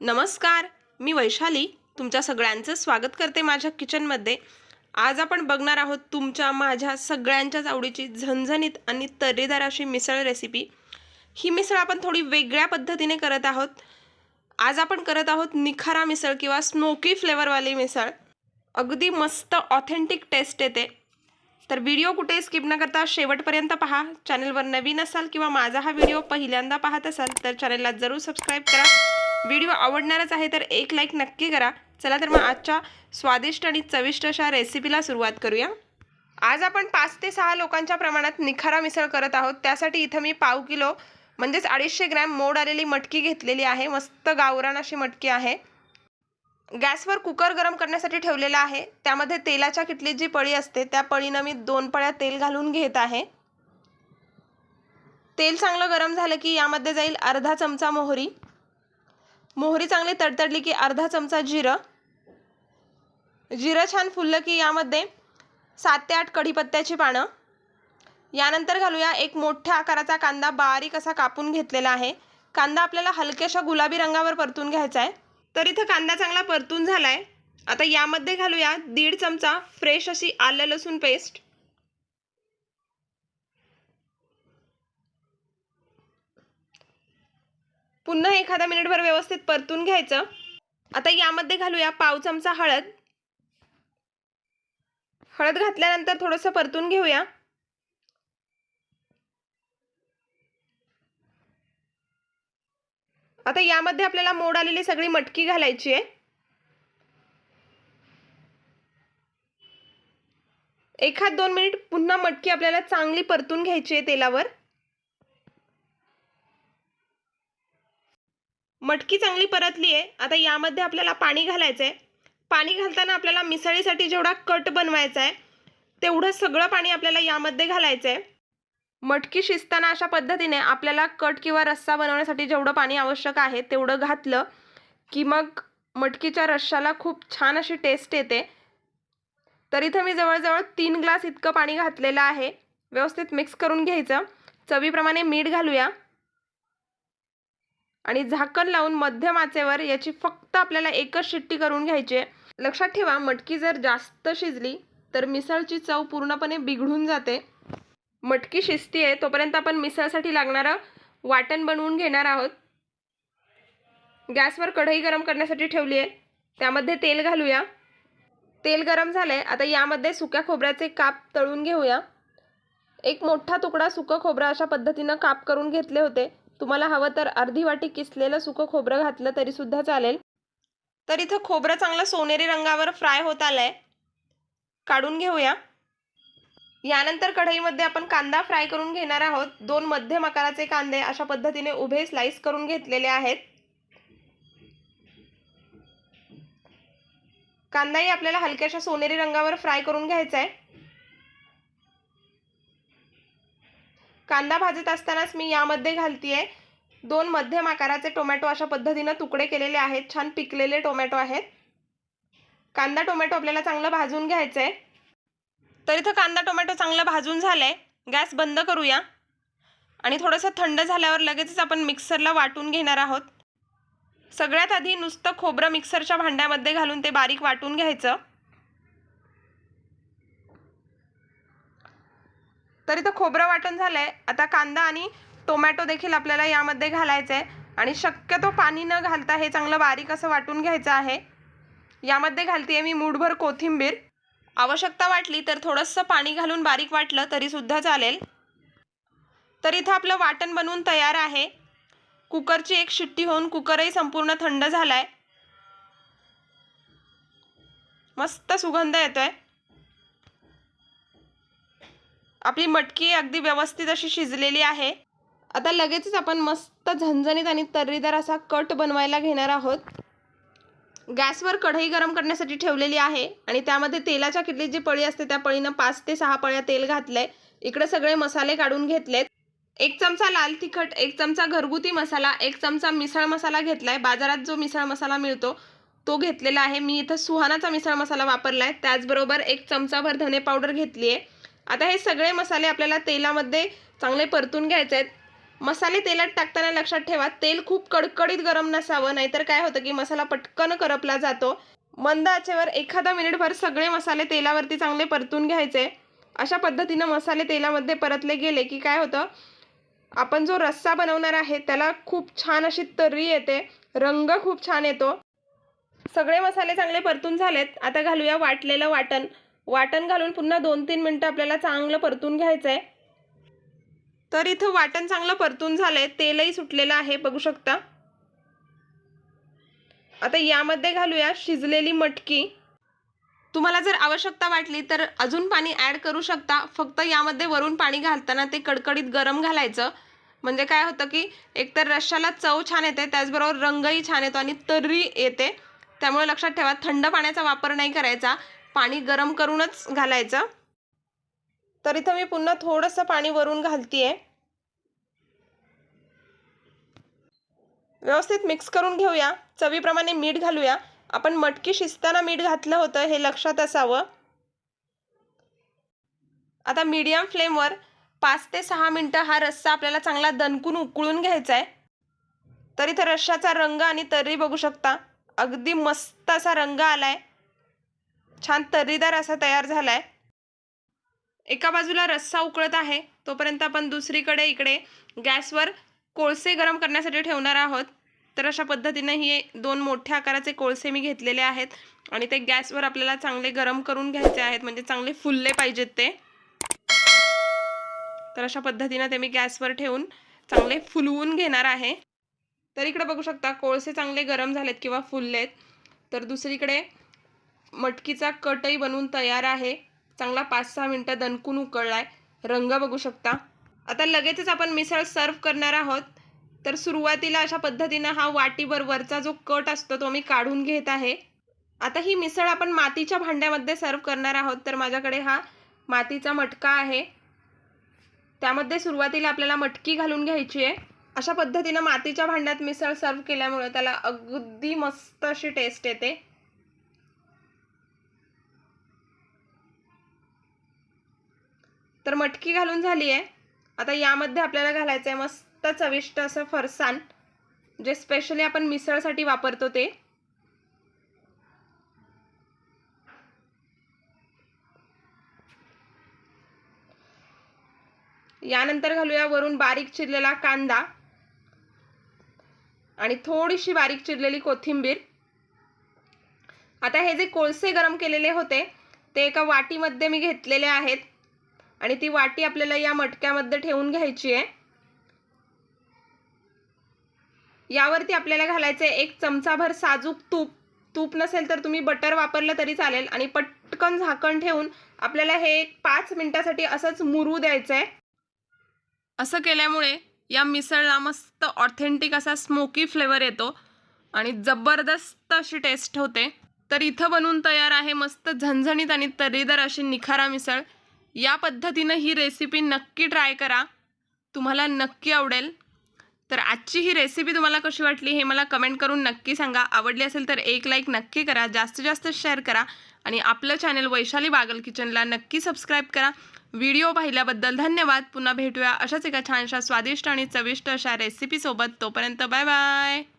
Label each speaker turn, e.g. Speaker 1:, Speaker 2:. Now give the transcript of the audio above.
Speaker 1: नमस्कार मी वैशाली. तुमच्या सगळ्यांचं स्वागत करते माझ्या किचनमध्ये. आज आपण बघणार आहोत तुमच्या माझ्या सगळ्यांच्याच आवडीची झणझणीत आणि तर्रीदार अशी मिसळ रेसिपी ही मिसळ आपण थोडी वेगळ्या पद्धतीने करत आहोत. आज आपण करत आहोत निखारा मिसळ किंवा स्मोकी फ्लेवरवाली मिसळ. अगदी मस्त ऑथेंटिक टेस्ट येते. तर व्हिडिओ कुठे स्किप न करता शेवटपर्यंत पहा. चॅनलवर नवीन असाल किंवा माझा हा व्हिडिओ पहिल्यांदा पाहत असाल तर चॅनलला जरूर सबस्क्राईब करा. व्हिडिओ आवडणारच आहे तर एक लाईक नक्की करा. चला तर मग आजच्या स्वादिष्ट आणि चविष्ट अशा रेसिपीला सुरुवात करूया. आज आपण पाच ते सहा लोकांच्या प्रमाणात निखारा मिसळ करत आहोत. त्यासाठी इथं मी पाव किलो म्हणजेच अडीचशे ग्रॅम मोड आलेली मटकी घेतलेली आहे. मस्त गावरान अशी मटकी आहे. गॅसवर कुकर गरम करण्यासाठी ठेवलेला आहे. त्यामध्ये तेलाच्या किटलीत जी पळी असते त्या पळीनं मी दोन पळ्या तेल घालून घेत आहे. तेल चांगलं गरम झालं की यामध्ये जाईल अर्धा चमचा मोहरी मोहरी चांगली तडतडली की अर्धा चमचा जिरं. जिरं छान फुललं की यामध्ये सात ते आठ कढीपत्त्याची पानं. यानंतर घालूया एक मोठ्या आकाराचा कांदा बारीक असा कापून घेतलेला आहे. कांदा आपल्याला हलक्याशा गुलाबी रंगावर परतून घ्यायचा आहे. तर इथं कांदा चांगला परतून झाला आहे आता यामध्ये घालूया दीड चमचा फ्रेश अशी आलं लसूण पेस्ट. पुन्हा एखादा मिनिटभर व्यवस्थित परतून घ्यायचं. आता यामध्ये घालूया पाव चमचा हळद. हळद घातल्यानंतर थोडंसं परतून घेऊया. आता यामध्ये आपल्याला मोड आलेली सगळी मटकी घालायची आहे. एखाद दोन मिनिट पुन्हा मटकी आपल्याला चांगली परतून घ्यायची आहे तेलावर. मटकी चांगली परतली आहे आता यामध्ये आपल्याला पाणी घालायचं आहे पाणी घालताना आपल्याला मिसळीसाठी जेवढा कट बनवायचा आहे तेवढं सगळं पाणी आपल्याला यामध्ये घालायचं आहे मटकी शिजताना अशा पद्धतीने आपल्याला कट किंवा रस्सा बनवण्यासाठी जेवढं पाणी आवश्यक आहे तेवढं घातलं की मग मटकीच्या रश्शाला खूप छान अशी टेस्ट येते. तर इथं मी जवळजवळ तीन ग्लास इतकं पाणी घातलेलं आहे. व्यवस्थित मिक्स करून घ्यायचं. चवीप्रमाणे मीठ घालूया. आणि झाकण लावून मध्यम आचेवर याची फक्त आपल्याला एकच शिट्टी करून घ्यायची आहे. लक्षात ठेवा मटकी जर जास्त शिजली तर मिसळची चव पूर्णपणे बिघडून जाते. मटकी शिजती आहे तोपर्यंत आपण मिसळसाठी लागणारं वाटण बनवून घेणार आहोत. गॅसवर कढई गरम करण्यासाठी ठेवली आहे त्यामध्ये तेल घालूया. तेल गरम झालं आहे आता यामध्ये सुक्या खोबऱ्याचे काप तळून घेऊया. एक मोठा तुकडा सुकं खोबरं अशा पद्धतीनं काप करून घेतले होते. तुम्हाला हवं तर अर्धी वाटी किसलेलं सुकं खोबरं घातलं तरीसुद्धा चालेल. तर इथं खोबरं चांगलं सोनेरी रंगावर फ्राय होत आलं आहे काढून घेऊया. यानंतर कढईमध्ये आपण कांदा फ्राय करून घेणार आहोत. दोन मध्यम आकाराचे कांदे अशा पद्धतीने उभे स्लाइस करून घेतलेले आहेत. कांदाही आपल्याला हलक्याशा सोनेरी रंगावर फ्राय करून घ्यायचा आहे कांदा भाजत असतानाच मी यामध्ये घालतीये. दोन मध्यम आकाराचे टोमॅटो अशा पद्धतीनं तुकडे केलेले आहेत. छान पिकलेले टोमॅटो आहेत. कांदा टोमॅटो आपल्याला चांगलं भाजून घ्यायचं आहे तर इथं कांदा टोमॅटो चांगलं भाजून झालं आहे गॅस बंद करूया. आणि थोडंसं थंड झाल्यावर लगेचच आपण मिक्सरला वाटून घेणार आहोत. सगळ्यात आधी नुसतं खोबरं मिक्सरच्या भांड्यामध्ये घालून ते बारीक वाटून घ्यायचं. तर इथं खोबरं वाटण झालं आहे आता कांदा आणि टोमॅटो देखील आपल्याला यामध्ये घालायचं आहे आणि शक्यतो पाणी न घालता हे चांगलं बारीक असं वाटून घ्यायचं आहे. यामध्ये घालते मी मूठभर कोथिंबीर. आवश्यकता वाटली तर थोडंसं पाणी घालून बारीक वाटलं तरीसुद्धा चालेल. तर इथं आपलं वाटण बनवून तयार आहे. कुकरची एक शिट्टी होऊन कुकरही संपूर्ण थंड झाला आहे मस्त सुगंध येतो आहे आपली मटकी अगदी व्यवस्थित अशी शिजलेली आहे. आता लगेचच आपण मस्त झणझणीत आणि तर्रीदार असा कट बनवायला घेणार आहोत. गॅसवर कढई गरम करण्यासाठी ठेवलेली आहे आणि त्यामध्ये तेलाच्या किटलीत जी पळी असते त्या पळीनं पाच ते सहा पळ्या तेल घातलंय. इकडे सगळे मसाले काढून घेतलेत. एक चमचा लाल तिखट एक चमचा घरगुती मसाला एक चमचा मिसळ मसाला घेतलाय. बाजारात जो मिसळ मसाला मिळतो तो घेतलेला आहे. मी इथं सुहानाचा मिसळ मसाला वापरला आहे त्याचबरोबर एक चमचाभर धने पावडर घेतली आहे आता हे सगळे मसाले आपल्याला तेलामध्ये चांगले परतून घ्यायचे आहेत. मसाले तेलात टाकताना लक्षात ठेवा तेल खूप कडकडीत गरम नसावं नाहीतर काय होतं की मसाला पटकन करपला जातो. मंद आचेवर एखादा मिनिटभर सगळे मसाले तेलावरती चांगले परतून घ्यायचे. अशा पद्धतीनं मसाले तेलामध्ये परतले गेले की काय होतं आपण जो रस्सा बनवणार आहे त्याला खूप छान अशी तर्री येते रंग खूप छान येतो. सगळे मसाले चांगले परतून झालेत. आता घालूया वाटलेलं वाटण. वाटण घालून पुन्हा दोन तीन मिनटं आपल्याला चांगलं परतून घ्यायचं आहे तर इथं वाटण चांगलं परतून झालं आहे तेलही सुटलेलं आहे बघू शकता. आता यामध्ये घालूया शिजलेली मटकी. तुम्हाला जर आवश्यकता वाटली तर अजून पाणी ॲड करू शकता. फक्त यामध्ये वरून पाणी घालताना ते कडकडीत गरम घालायचं. म्हणजे काय होतं की एकतर रश्श्याला चव छान येते त्याचबरोबर रंगही छान येतो आणि तर्री येते. त्यामुळे लक्षात ठेवा थंड पाण्याचा वापर नाही करायचा. पाणी गरम करूनच घालायचं. तर इथं मी पुन्हा थोडंसं पाणी वरून घालतीये. व्यवस्थित मिक्स करून घेऊया. चवीप्रमाणे मीठ घालूया. आपण मटकी शिजताना मीठ घातलं होतं हे लक्षात असावं. आता मीडियम फ्लेमवर पाच ते सहा मिनटं हा रस्सा आपल्याला चांगला दणकून उकळून घ्यायचा आहे तर इथं रश्शाचा रंग आणि तर्री बघू शकता. अगदी मस्त असा रंग आला आहे छान तर्रीदार असा तयार झाला आहे एका बाजूला रस्सा उकळत आहे तोपर्यंत आपण दुसरीकडे इकडे गॅसवर कोळसे गरम करण्यासाठी ठेवणार आहोत. तर अशा पद्धतीनं हे दोन मोठ्या आकाराचे कोळसे मी घेतलेले आहेत आणि ते गॅसवर आपल्याला चांगले गरम करून घ्यायचे आहेत म्हणजे चांगले फुलले पाहिजेत ते. तर अशा पद्धतीनं ते मी गॅसवर ठेवून चांगले फुलवून घेणार आहे. तर इकडे बघू शकता कोळसे चांगले गरम झालेत किंवा फुललेत. तर दुसरीकडे मटकीचा कटही बनवून तयार आहे. चांगला पाच सहा मिनटं दणकून उकळलाय. रंग बघू शकता. आता लगेचच आपण मिसळ सर्व करणार आहोत. तर सुरुवातीला अशा पद्धतीनं हा वाटीभर वरचा जो कट असतो तो मी काढून घेत आहे. आता ही मिसळ आपण मातीच्या भांड्यामध्ये सर्व करणार आहोत. तर माझ्याकडे हा मातीचा मटका आहे. त्यामध्ये सुरुवातीला आपल्याला मटकी घालून घ्यायची आहे. अशा पद्धतीनं मातीच्या भांड्यात मिसळ सर्व केल्यामुळे त्याला अगदी मस्त अशी टेस्ट येते. तर मटकी घालून झाली आहे. आता यामध्ये आपल्याला घालायचं आहे मस्त चविष्ट असं फरसाण जे स्पेशली आपण मिसळसाठी वापरतो ते. यानंतर घालूया वरून बारीक चिरलेला कांदा आणि थोडीशी बारीक चिरलेली कोथिंबीर. आता हे जे कोळसे गरम केलेले होते ते एका वाटीमध्ये मी घेतलेले आहेत. आणि ती वाटी आपल्याला या मटक्यामध्ये ठेवून घ्यायची आहे. यावरती आपल्याला घालायचं आहे एक चमचाभर साजूक तूप. तूप नसेल तर तुम्ही बटर वापरलं तरी चालेल आणि पटकन झाकण ठेवून आपल्याला हे एक पाच मिनिटासाठी असंच मुरू द्यायचं आहे. असं केल्यामुळे या मिसळला मस्त ऑथेंटिक असा स्मोकी फ्लेवर येतो आणि जबरदस्त अशी टेस्ट होते. तर इथं बनवून तयार आहे मस्त झणझणीत आणि तर्रीदार अशी निखारा मिसळ. या पद्धतीनं ही रेसिपी नक्की ट्राय करा. तुम्हाला नक्की आवडेल. तर आजची ही रेसिपी तुम्हाला कशी वाटली हे मला कमेंट करून नक्की सांगा. आवडली असेल तर एक लाईक नक्की करा. जास्तीत जास्त शेअर करा. आणि आपलं चॅनल वैशाली बागल किचनला नक्की सबस्क्राईब करा. व्हिडिओ पाहिल्याबद्दल धन्यवाद. पुन्हा भेटूया अशाच एका छानशा स्वादिष्ट आणि चविष्ट अशा रेसिपीसोबत तोपर्यंत बाय बाय